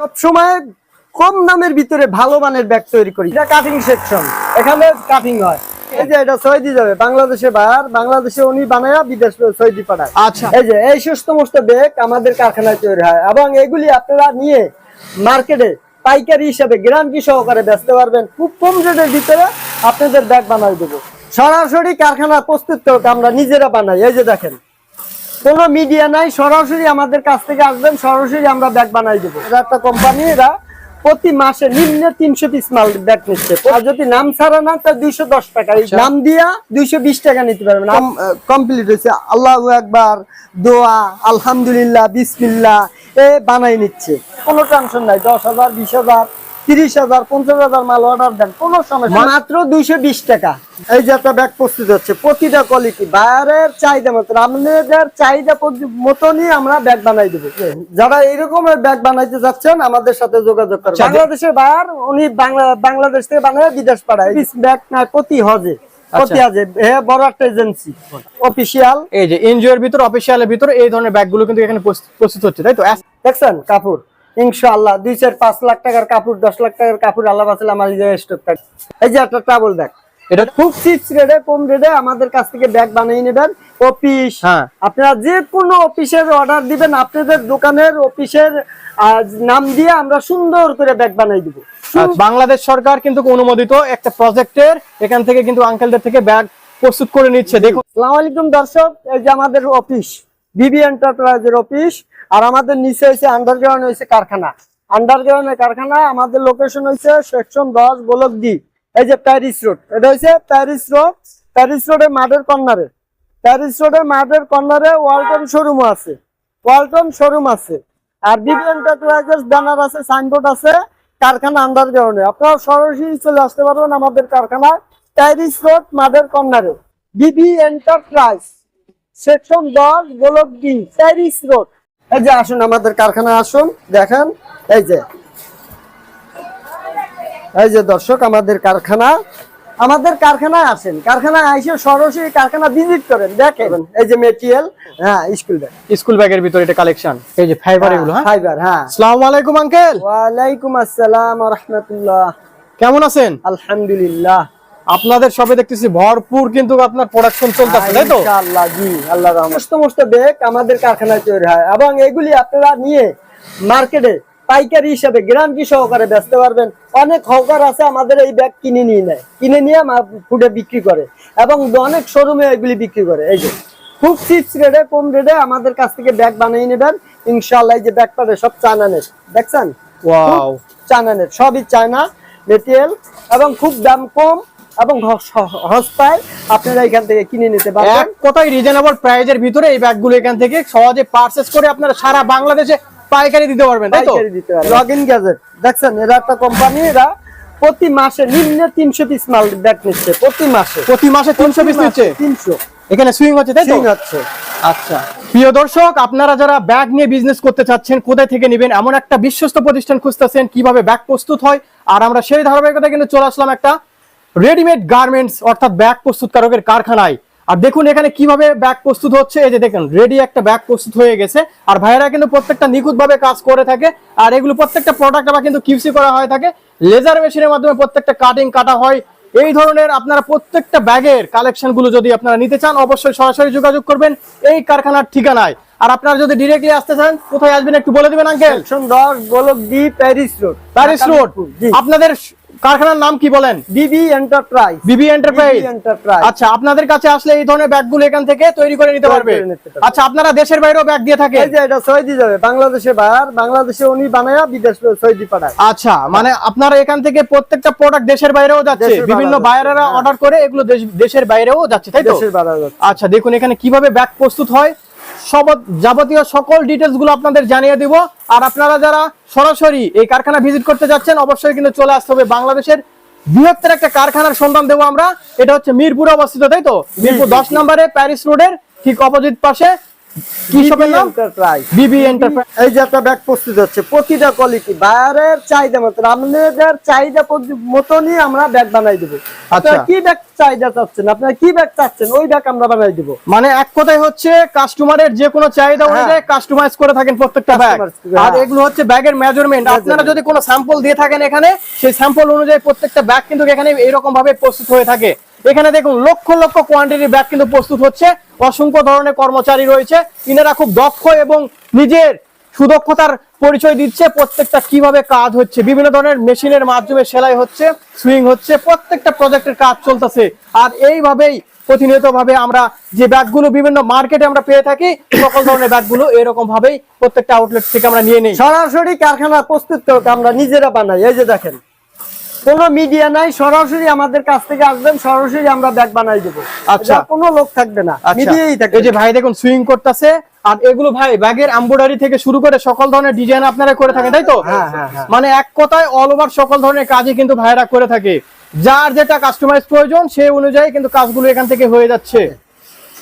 সব সময় কম দামের ভিতরে ভালো মানের ব্যাগ তৈরি করি। এটা কাটিং সেকশন এখানে কাটিং হয়। এই যে এটা সৌদি যাবে বাংলাদেশে বার বাংলাদেশে উনি বানায়া বিদেশ সৌদি পাঠায়। আচ্ছা। এই যে এই সমস্ত ব্যাগ আমাদের কারখানায় তৈরি হয়। এবং এগুলি আপনারা নিয়ে মার্কেটে পাইকারি হিসাবে গ্যারান্টি সহকারে বেচতে পারবেন। খুব কম রেটের ভিতরে আপনাদের ব্যাগ বানাই দেবো। সরাসরি কারখানা প্রস্তুত আমরা নিজেরা বানাই। এই যে দেখেন কোনো মিডিয়া নাই সরাসরি আমাদের কাছ থেকে আসবেন সরাসরি আমরা ব্যাগ বানাই দেবো। এটা একটা কোম্পানি এরা প্রতি মাসে নিম্ন তিনশো পিস মাল ব্যাগ নিচ্ছে। আর যদি নাম ছাড়া না তা দুইশো দশ টাকা। নাম দিয়া দুইশো বিশ টাকা নিতে পারবে নাম কমপ্লিট হয়েছে। আল্লাহ একবার দোয়া আলহামদুলিল্লাহ বিসমিল্লাহ এ বানাই নিচ্ছে। কোনো টেনশন নাই দশ হাজার বিশ হাজার। তিরিশ হাজার পঞ্চাশ হাজার মাল অর্ডার দেন কোনো সমস্যা মাত্র দুইশো বিশ টাকা। এই যে একটা ব্যাগ প্রস্তুত হচ্ছে প্রতিটা কোয়ালিটি বায়ারের চাহিদা মতো আমাদের চাহিদা মতনই আমরা ব্যাগ বানাই দেবো। যারা এইরকম ব্যাগ বানাইতে যাচ্ছেন আমাদের সাথে যোগাযোগ করবেন। আচ্ছা, বাংলাদেশের বায়ার উনি বাংলা বাংলাদেশ থেকে বানায় বিদেশ পাঠায়। ব্যাগ নাই প্রতি হজে। প্রতি হজে। বড় একটা এজেন্সি অফিসিয়াল এই যে এনজিও এর ভিতর অফিসিয়ালের ভিতর এই ধরনের ব্যাগগুলো কিন্তু এখানে প্রস্তুত হচ্ছে তাই তো? দেখছেন কাপড় ইনশাআল্লাহ দুই চার পাঁচ লাখ টাকার কাপড় দশ লাখ টাকার কাপড় আল্লাহ বাঁচালে আমার এই স্টক থাকে এই যে একটা ট্রাবল ব্যাগ এটা খুব চিপস রেটে কম রেটে আমাদের কাছ থেকে ব্যাগ বানিয়ে নেবেন। অফিস হ্যাঁ। আপনারা যে কোনো অফিসের অর্ডার দিবেন আপনাদের দোকানের অফিসের নাম দিয়ে আমরা সুন্দর করে ব্যাগ বানিয়ে দিব। বাংলাদেশ সরকার কিন্তু অনুমোদিত একটা প্রজেক্টের এখান থেকে কিন্তু আঙ্কেলদের থেকে ব্যাগ প্রস্তুত করে নিচ্ছে। দেখুন। আসসালামু আলাইকুম দর্শক এই যে আমাদের অফিস বিবি এন্টারপ্রাইজের অফিস আর আমাদের নিচে হয়েছে আন্ডারগ্রাউন্ড হয়েছে কারখানা। আন্ডারগ্রাউন্ডের কারখানা, আমাদের লোকেশন হয়েছে সেকশন দশ গোলক ডি এই যে প্যারিস রোড এটা হচ্ছে প্যারিস রোড প্যারিস রোডে মাঠের কর্নারে। প্যারিস রোডে মাঠের কর্নারে ওয়ালটন শোরুম আছে। ওয়ালটন শোরুম আছে। আর বিবি এন্টারপ্রাইজের ব্যানার আছে সাইনবোর্ড আছে, কারখানা আন্ডারগ্রাউন্ডে আপনারা সরাসরি চলে আসতে পারবেন আমাদের কারখানায় প্যারিস রোড মাঠের কর্নারে। বিবি এন্টারপ্রাইজ সেকশন দশ গোলক ডি প্যারিস রোড এই যে আসুন আমাদের কারখানা আসুন দেখেন এই যে। এই যে দর্শক আমাদের কারখানা। আমাদের কারখানায় আসেন কারখানায় এসে সরাসরি কারখানা ভিজিট করেন দেখেন এই যে মেটেরিয়াল হ্যাঁ স্কুল ব্যাগ স্কুল ব্যাগের ভিতর এটা কালেকশন এই যে ফাইবার এগুলো হ্যাঁ? ফাইবার হ্যাঁ। আসসালামু আলাইকুম আঙ্কেল ওয়ালাইকুম আসসালাম ওয়া রাহমাতুল্লাহ। কেমন আছেন? আলহামদুলিল্লাহ। আপনাদের সবে দেখতেছি ভরপুর কিন্তু আপনার প্রোডাকশন চলতেছে তাই তো? ইনশাআল্লাহ জি আল্লাহ রহমত। সমস্ত ব্যাগ আমাদের কারখানায় তৈরি হয় এবং এগুলি আপনারা নিয়ে মার্কেটে পাইকারি হিসাবে গ্যারান্টি সহকারে বেচতে পারবেন। অনেক হকার আছে আমাদের এই ব্যাগ কিনে নিয়ে নেয়। কিনে নিয়ে ফুডে বিক্রি করে এবং অনেক শোরুমে এগুলি বিক্রি করে। এই যে খুব চিপস রেটে কম রেটে আমাদের কাছ থেকে ব্যাগ বানিয়ে নেবেন। ইনশাআল্লাহ এই যে ব্যাগ পাবে সব চায়না নেট দেখছেন? ওয়াও চায়না নেট সবই চায়না মেটেরিয়াল এবং খুব দাম কম। এবং সস্তায় আপনারা এখান থেকে কিনে নিতে পারবেন। এক কথায় রিজনেবল প্রাইজের ভিতরে এই ব্যাগগুলো এখান থেকে সহজে পারচেজ করে আপনারা সারা বাংলাদেশে পাইকারি দিতে পারবেন তাই তো? গ্যাজেট দেখছেন এরা একটা কোম্পানি এরা প্রতি মাসে নিম্ন তিনশো পিস মাল ব্যাগ নিচ্ছে প্রতি মাসে। প্রতি মাসে তিনশো পিস নিচ্ছে? তিনশো। এখানে সুইং হচ্ছে তাই তো? সিং হচ্ছে। আচ্ছা। প্রিয় দর্শক আপনারা যারা ব্যাগ নিয়ে বিজনেস করতে চাচ্ছেন কোথায় থেকে নেবেন? এমন একটা বিশ্বস্ত প্রতিষ্ঠান খুঁজতেছেন কীভাবে ব্যাগ প্রস্তুত হয়? আর আমরা সেই ধারাবাহিকতা কিন্তু চলে আসলাম একটা রেডিমেড গার্মেন্টস অর্থাৎ ব্যাগ প্রস্তুতকারকের কারখানায়। আর দেখুন এখানে কীভাবে ব্যাগ প্রস্তুত হচ্ছে। এই যে দেখুন রেডি একটা ব্যাগ প্রস্তুত হয়ে গেছে। আর ভাইয়েরা কিন্তু প্রত্যেকটা নিখুঁত ভাবে কাজ করে থাকে। আর এগুলো প্রত্যেকটা প্রোডাক্ট আবার কিন্তু কিউসি করা হয়ে থাকে। লেজার মেশিনের মাধ্যমে প্রত্যেকটা কাটিং কাটা হয়। এই ধরনের আপনারা প্রত্যেকটা ব্যাগের কালেকশনগুলো যদি আপনারা নিতে চান অবশ্যই সরাসরি যোগাযোগ করবেন এই কারখানার ঠিকানায়। আর আপনারা যদি ডিরেক্টলি আসতে চান কোথায় আসবেন একটু বলে দিবেন আঙ্কেল দশ গোলক D Paris road Paris road আপনাদের কারখানার নাম কি বলেন? বিবি এন্টারপ্রাইজ বিবি এন্টারপ্রাইজ আচ্ছা আপনাদের কাছে আসলে এই ধরনের ব্যাগগুলো এখান থেকে তৈরি করে নিতে পারবে। আচ্ছা আপনারা দেশের বাইরেও ব্যাগ দিয়ে থাকেন? এই যে এটা সৌদি যাবে বাংলাদেশে বার বাংলাদেশে উনি বানায়া বিদেশ সৌদি পাঠায়। আচ্ছা মানে আপনারা এখান থেকে প্রত্যেকটা প্রোডাক্ট দেশের বাইরেও যাচ্ছে? বিভিন্ন বাইরেও বায়ারেরা হ্যাঁ। অর্ডার করে এগুলো দেশ- দেশের বাইরেও যাচ্ছে তাই তো? দেশের বাড়া যাচ্ছে। আচ্ছা দেখুন এখানে কীভাবে ব্যাগ প্রস্তুত হয়? যাবতীয় সকল ডিটেলসগুলো আপনাদের জানিয়ে দিব। আর আপনারা যারা সরাসরি এই কারখানা ভিজিট করতে যাচ্ছেন অবশ্যই কিন্তু চলে আসতে হবে বাংলাদেশের বৃহত্তর একটা কারখানার সন্ধান দেবো আমরা। এটা হচ্ছে মিরপুরে অবস্থিত তাই তো? মিরপুর দশ নম্বরে প্যারিস রোডের ঠিক অপোজিট পাশে। কি শপের নাম? এন্টারপ্রাইজ বিবি এন্টারপ্রাইজ এই যে একটা ব্যাগ প্রস্তুত হচ্ছে প্রতিটা কোয়ালিটি বায়ারের চাহিদা মতন আপনাদের চাহিদা মতনই আমরা ব্যাগ বানাই দেবো। আপনারা কি ব্যাগ চাহিদা চাচ্ছেন? আপনারা কি ব্যাগ চাচ্ছেন? ওই ব্যাগ আমরা বানাই দেবো। মানে এক কথায় হচ্ছে কাস্টমারের যে কোনো চাহিদা হ্যাঁ। অনুযায়ী কাস্টমাইজ করে থাকেন প্রত্যেকটা ব্যাগ। আর হ্যাঁ। এগুলো হচ্ছে ব্যাগের মেজারমেন্ট আপনারা যদি কোনো স্যাম্পল দিয়ে থাকেন এখানে সেই স্যাম্পল অনুযায়ী প্রত্যেকটা ব্যাগ কিন্তু এখানে এরকম ভাবে প্রস্তুত হয়ে থাকে। এখানে দেখুন লক্ষ লক্ষ কোয়ান্টিটির ব্যাগ কিন্তু প্রস্তুত হচ্ছে। অসংখ্য ধরনের কর্মচারী রয়েছে। ইনারা খুব দক্ষ এবং নিজের সুদক্ষতার পরিচয় দিচ্ছে প্রত্যেকটা কীভাবে কাজ হচ্ছে। বিভিন্ন ধরনের মেশিনের মাধ্যমে সেলাই হচ্ছে, সুইং হচ্ছে, প্রত্যেকটা প্রজেক্টের কাজ চলতেছে। আর এইভাবেই প্রতিনিয়ত ভাবে আমরা যে ব্যাগগুলো বিভিন্ন মার্কেটে আমরা পেয়ে থাকি, সকল ধরনের ব্যাগগুলো এরকম ভাবেই প্রত্যেকটা আউটলেট থেকে আমরা নিয়ে নিই। সরাসরি কারখানা প্রস্তুত আমরা নিজেরা বানাই। এই যে দেখেন কোনো মিডিয়া নাই সরাসরি আমাদের কাছ থেকে আসবেন সরাসরি আমরা ব্যাগ বানাই দেবো। আচ্ছা। কোনো লোক থাকবে না আচ্ছা। মিডিয়াই থাকবে। এই যে ভাই দেখুন সুইং করতেছে আর এগুলো ভাই ব্যাগের এমব্রয়ডারি থেকে শুরু করে সকল ধরনের ডিজাইন আপনারা করে থাকেন তাই তো? হ্যাঁ, হ্যাঁ, হ্যাঁ। মানে এক কথায় অল ওভার সকল ধরনের কাজই কিন্তু ভাইরা করে থাকে। যার যেটা কাস্টমাইজ প্রয়োজন সেই অনুযায়ী কিন্তু কাজগুলো এখান থেকে হয়ে যাচ্ছে।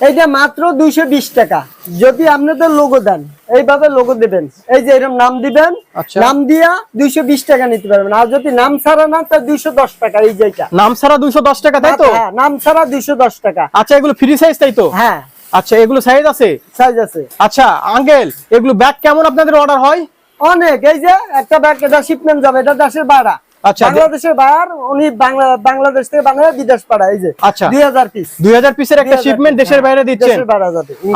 এইটা মাত্র দুইশো বিশ টাকা। যদি আপনাদের লোগো দেন এইভাবে লোগো দিবেন। এই যে এরকম নাম দিবেন আচ্ছা। নাম দিয়া দুইশো বিশ টাকা নিতে পারবেন। আর যদি নাম ছাড়া না তা দুইশো দশ টাকা এই যেটা নাম ছাড়া দুইশো দশ টাকা তাই তো? হ্যাঁ নাম ছাড়া দুইশো দশ টাকা। আচ্ছা এগুলো ফ্রি সাইজ তাই তো? হ্যাঁ। আচ্ছা এগুলো সাইজ আছে? সাইজ আছে। আচ্ছা আঙ্কেল এগুলো ব্যাগ কেমন আপনাদের অর্ডার হয়? অনেক এই যে একটা ব্যাগ এটা শিপমেন্ট যাবে এটা দেশের বাইরা আচ্ছা, বাংলাদেশের বাইর উনি বাংলা বাংলাদেশ থেকে বানায় বিদেশ পাড়া এই যে আচ্ছা। পিস। পিসের একটা শিপমেন্ট দেশের বাইরে দিচ্ছেন।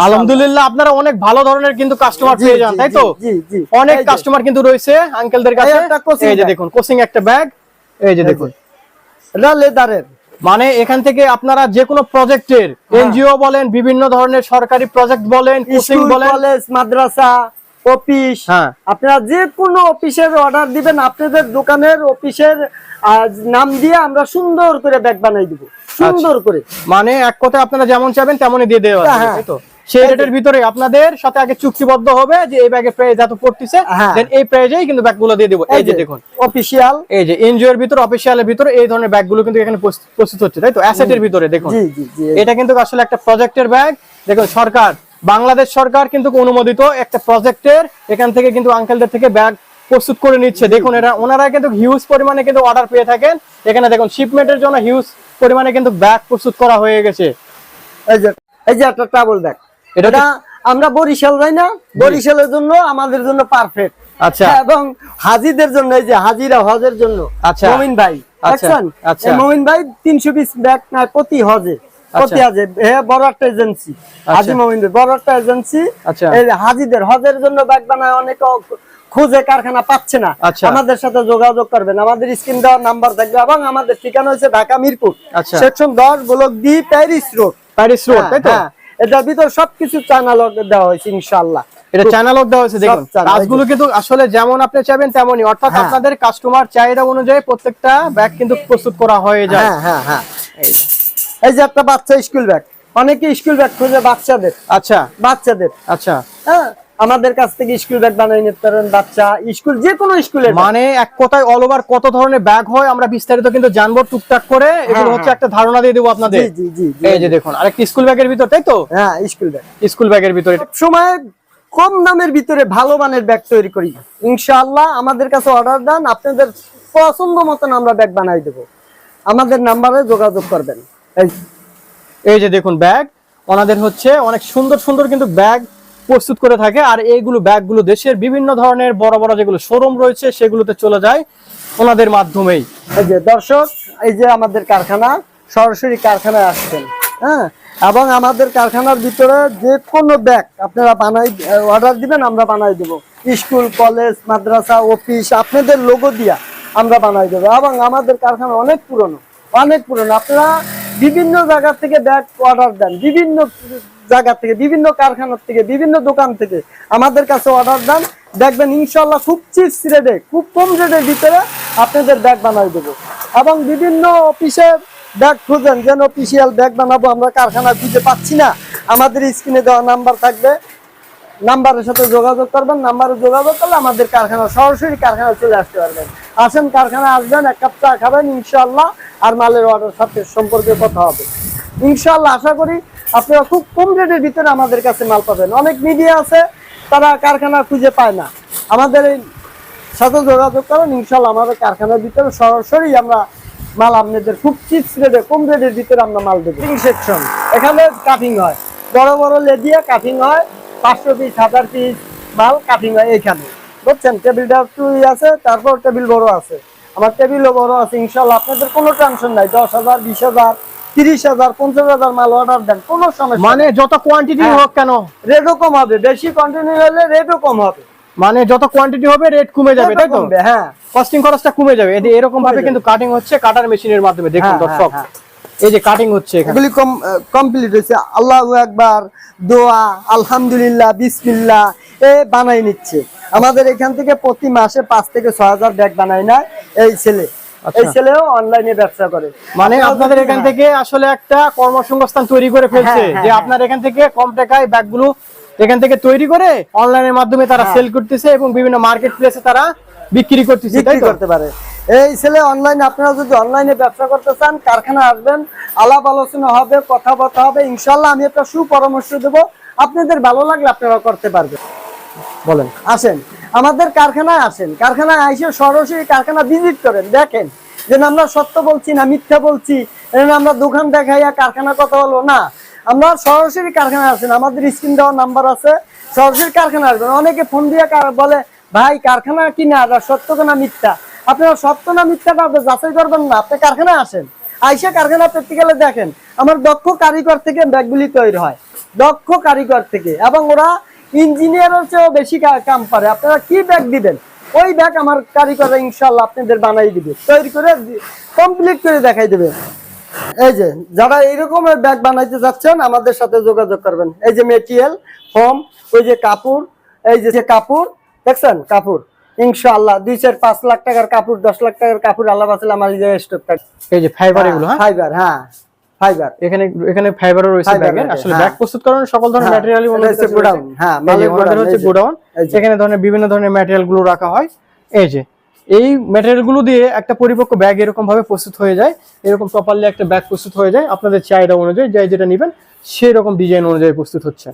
আলহামদুলিল্লাহ আপনারা অনেক ভালো ধরনের কিন্তু কাস্টমার পেয়ে যান তাই তো? জি, জি, জি। অনেক কাস্টমার কিন্তু রয়েছে আঙ্কেলদের কাছে। এই যে দেখুন কোচিং একটা ব্যাগ এই যে দেখুন যে। এটা লেদারের মানে এখান থেকে আপনারা যে কোনো প্রজেক্টের এনজিও বলেন বিভিন্ন ধরনের সরকারি প্রজেক্ট বলেন কোচিং বলেন। মাদ্রাসা অফিস হ্যাঁ। আপনারা যে কোনো অফিসের অর্ডার দিবেন আপনাদের দোকানের অফিসের নাম দিয়ে আমরা সুন্দর করে ব্যাগ বানাই দিব। সুন্দর করে। মানে এক কথায় আপনারা যেমন চাবেন তেমনই দিয়ে দেওয়া যাবে, হ্যাঁ। তাই তো? সেই রেটের ভিতরে আপনাদের সাথে আগে চুক্তিবদ্ধ হবে যে এই ব্যাগের প্রাইস এত পড়তেছে হ্যাঁ। দেন এই প্রাইজেই কিন্তু ব্যাগগুলো দিয়ে দেবো। এই যে দেখুন। অফিসিয়াল এই যে এনজিওর ভিতরে অফিসিয়ালের ভিতরে এই ধরনের ব্যাগগুলো কিন্তু এখানে প্রস্তুত- হচ্ছে তাই তো? অ্যাসেটের ভিতরে দেখুন। এটা কিন্তু আসলে একটা প্রজেক্টের ব্যাগ দেখুন সরকার বাংলাদেশ সরকার কিন্তু অনুমোদিত একটা প্রজেক্টের এখান থেকে কিন্তু আঙ্কেলদের থেকে ব্যাগ প্রস্তুত করে নিচ্ছে। দেখুন এরা ওনারা কিন্তু হিউজ পরিমাণে কিন্তু অর্ডার পেয়ে থাকেন। এখানে দেখুন শিপমেন্টের জন্য হিউজ পরিমাণে কিন্তু ব্যাগ প্রস্তুত করা হয়ে গেছে। এই যে এই যে একটা ট্রাভেল ব্যাগ এটা এটা আমরা বরিশাল যাই না? বরিশালের জন্য আমাদের জন্য পারফেক্ট আচ্ছা। এবং হাজিদের জন্য এই যে হাজিরা হজের জন্য আচ্ছা। মমিন ভাই আচ্ছা, আচ্ছা। মমিন ভাই তিনশো পিস ব্যাগ প্রতি হজে। প্রতি হাজে বড় একটা এজেন্সি হাজি মমিন বড় একটা এজেন্সি। আচ্ছা। হাজিদের হজের জন্য ব্যাগ বানায় অনেক খুঁজে কারখানা পাচ্ছে না। আচ্ছা। আমাদের সাথে যোগাযোগ করবেন। আমাদের স্ক্রিন দেওয়ার নাম্বার থাকবে এবং আমাদের ঠিকানা হচ্ছে ঢাকা মিরপুর আচ্ছা। সেকশন দশ block D Paris road. Paris road তাই তো? হ্যাঁ, এটার ভিতর সবকিছু চ্যানেল দেওয়া হয়েছে ইনশাল্লাহ এটা চ্যানেল দেওয়া হয়েছে দেখুন। channel, কাজগুলো কিন্তু আসলে যেমন আপনি চাইবেন তেমনই। অর্থাৎ হ্যাঁ। আপনাদের কাস্টমার চাহিদা অনুযায়ী প্রত্যেকটা ব্যাগ কিন্তু প্রস্তুত করা হয়ে যায়। হ্যাঁ হ্যাঁ হ্যাঁ। এই যে একটা বাচ্চা স্কুল ব্যাগ অনেকে স্কুল ব্যাগ খোঁজে বাচ্চাদের। আচ্ছা। বাচ্চাদের। আচ্ছা। হ্যাঁ আমাদের কাছ থেকে স্কুল ব্যাগ বানিয়ে নিতে পারেন বাচ্চা। স্কুল যে কোনো স্কুলের মানে এক কথায় অল ওভার কত ধরনের ব্যাগ হয় আমরা বিস্তারিত কিন্তু জানব টুকটাক করে। এগুলো হচ্ছে একটা ধারণা দিয়ে দেবো আপনাদের। জি জি জি জি। এই যে দেখুন আরেকটি স্কুল ব্যাগের ভিতর তাই তো? হ্যাঁ স্কুল ব্যাগ স্কুল ব্যাগের ভিতরে। সময় কম দামের ভিতরে ভালো মানের ব্যাগ তৈরি করি। ইনশাআল্লাহ আমাদের কাছে অর্ডার দেন আপনাদের পছন্দ মতন আমরা ব্যাগ বানাই দেবো। আমাদের নাম্বারে যোগাযোগ করবেন। এই যে দেখুন ব্যাগ, ওনাদের হচ্ছে অনেক সুন্দর সুন্দর কিন্তু ব্যাগ প্রস্তুত করে থাকে, আর এইগুলো ব্যাগগুলো দেশের বিভিন্ন ধরনের বড় বড় যেগুলো শোরুম রয়েছে, সেগুলোতে চলে যায় ওনাদের মাধ্যমেই। এই যে দর্শক, এই যে আমাদের কারখানা, সরাসরি কারখানায় আসছেন হ্যাঁ? এবং আমাদের কারখানার ভিতরে যে কোনো ব্যাগ আপনারা বানাই, অর্ডার দিবেন, আমরা বানাই দেবো। স্কুল, কলেজ, মাদ্রাসা, অফিস, আপনাদের লোগো দিয়া আমরা বানাই দেবো। এবং আমাদের কারখানা অনেক পুরনো অনেক পুরনো। আপনারা বিভিন্ন জায়গা থেকে ব্যাগ অর্ডার দেন, বিভিন্ন জায়গা থেকে, বিভিন্ন কারখানার থেকে, বিভিন্ন দোকান থেকে আমাদের কাছে অর্ডার দেন। দেখবেন ইনশাল্লাহ খুব চিপ রেটে খুব কম রেটের ভিতরে আপনাদের ব্যাগ বানাই দেবো। এবং বিভিন্ন অফিসে ব্যাগ খুঁজেন, যেন অফিসিয়াল ব্যাগ বানাবো, আমরা কারখানা খুঁজে পাচ্ছি না। আমাদের স্ক্রিনে দেওয়া নাম্বার থাকবে। নাম্বারের সাথে যোগাযোগ করবেন, নাম্বারে যোগাযোগ করলে আমাদের কারখানা সরাসরি কারখানা চলে আসতে পারবেন। আসেন কারখানা আসবেন, এক কাপ চা খাবেন ইনশাল্লাহ আর মালের অর্ডার সাথে সম্পর্কে কথা হবে। ইনশাল্লাহ আশা করি আপনারা খুব কম রেটের ভিতরে আমাদের কাছে মাল পাবেন। অনেক মিডিয়া আছে, তারা কারখানা খুঁজে পায় না। আমাদের এই সাথে যোগাযোগ করেন ইনশাল্লাহ আমাদের কারখানার ভিতরে সরাসরি আমরা মাল আপনাদের খুব চিপস রেটে, কম রেটের ভিতরে আমরা মাল দেবো। সেকশন এখানে কাটিং হয়। বড় বড় লেদিয়া কাটিং হয় পাঁচশো পিস হাজার পিস মাল কাটিং হয় এইখানে। বুঝছেন? টেবিলটা একটু ই আছে তারপর টেবিল বড় আছে। আমার টেবিলও বড় আছে ইনশাল্লাহ আপনাদের কোনো টেনশন নাই। দশ হাজার বিশ হাজার তিরিশ হাজার পঞ্চাশ হাজার মাল অর্ডার দেন কোনো সমস্যা মানে যত কোয়ান্টিটি হ্যাঁ। হোক কেন? রেটও কম হবে বেশি কন্টিনিউ হলে রেটও কম হবে। মানে যত কোয়ান্টিটি হবে রেট কমে যাবে তাই তো? হ্যাঁ। কস্টিং খরচটা কমে যাবে। এরকম ভাবে কিন্তু কাটিং হচ্ছে কাটার মেশিনের মাধ্যমে দেখুন হ্যাঁ, দর্শক। হ্যাঁ, এই যে কাটিং হচ্ছে এগুলি কমপ্লিট হয়েছে আল্লাহ একবার দোয়া আলহামদুলিল্লাহ বিসমিল্লাহ এ বানাই নিচ্ছে আমাদের এখান থেকে প্রতি মাসে পাঁচ থেকে ছয় হাজার ব্যাগ বানাই না এই ছেলে। এই ছেলেও অনলাইনে ব্যবসা করে মানে আপনাদের এখান থেকে আসলে একটা কর্মসংস্থান তৈরি করে ফেলছে হ্যাঁ, যে। আপনার এখান থেকে কম টাকায় ব্যাগগুলো এখান থেকে তৈরি করে অনলাইনের মাধ্যমে তারা। সেল করতেছে এবং বিভিন্ন মার্কেট প্লেসে তারা বিক্রি করতেছে তাই বিক্রি করতে পারে। এই ছেলে অনলাইনে আপনারা যদি অনলাইনে ব্যবসা করতে চান কারখানা আসবেন আলাপ আলোচনা হবে কথাবার্তা হবে ইনশাল্লাহ আমি একটা সুপরামর্শ দেবো। আপনাদের ভালো লাগলে আপনারা করতে পারবেন। বলেন আসেন। আমাদের কারখানায় আসেন। কারখানায় এসে সরাসরি কারখানা ভিজিট করেন দেখেন। যে না আমরা সত্য বলছি না মিথ্যা বলছি আমরা দোকান দেখাইয়া কারখানা কথা বলব না। আমরা সরাসরি কারখানায় আসেন। আমাদের স্ক্রিন দেওয়ার নাম্বার আছে। সরাসরি কারখানা আসবেন। অনেকে ফোন দিয়ে কার- বলে ভাই, কারখানা কিনা আর সত্য না মিথ্যা? আপনারা সত্য না মিথ্যাটা যাচাই করবেন না। আপনি কারখানা আসেন। আইসা কারখানা প্র্যাকটিক্যালে দেখেন, আমার দক্ষ কারিগর থেকে ব্যাগগুলি তৈরি হয়। দক্ষ কারিগর থেকে। এবং ওরা ইঞ্জিনিয়ারের চেয়েও বেশি কাম পারে আপনারা কি ব্যাগ দিবেন? ওই ব্যাগ আমার কারিগর ইনশাল্লাহ আপনাদের বানাই দিবে। তৈরি করে কমপ্লিট করে দেখাই দেবে। এই যে, যারা এইরকমের ব্যাগ বানাইতে যাচ্ছেন, আমাদের সাথে যোগাযোগ করবেন। এই যে মেটেরিয়াল ফর্ম ওই যে কাপড়, এই যে কাপড় দেখছেন কাপড়? ইনশাআল্লাহ দুই চার পাঁচ লাখ টাকার কাপড় দশ লাখ টাকার কাপড় আল্লাহ বাঁচালে আমার যে স্টক এই যে ফাইবার এগুলো হ্যাঁ? ফাইবার হ্যাঁ ফাইবার এখানে এখানে ফাইবারও রয়েছে রয়েছে, আসলে হ্যাঁ। ব্যাগ প্রস্তুত করার সকল ধরনের হ্যাঁ, ম্যাটেরিয়ালই কাছে হ্যাঁ, godown, হচ্ছে গোডাউন এখানে ধরনের বিভিন্ন ধরনের ম্যাটেরিয়ালগুলো রাখা হয়। এই যে এই ম্যাটেরিয়ালগুলো দিয়ে একটা পরিপক্ক ব্যাগ এরকম ভাবে প্রস্তুত হয়ে যায়। এরকম প্রপারলি একটা ব্যাগ প্রস্তুত হয়ে যায়। আপনাদের চাহিদা অনুযায়ী যাই যেটা নেবেন সেই রকম ডিজাইন অনুযায়ী প্রস্তুত হচ্ছে।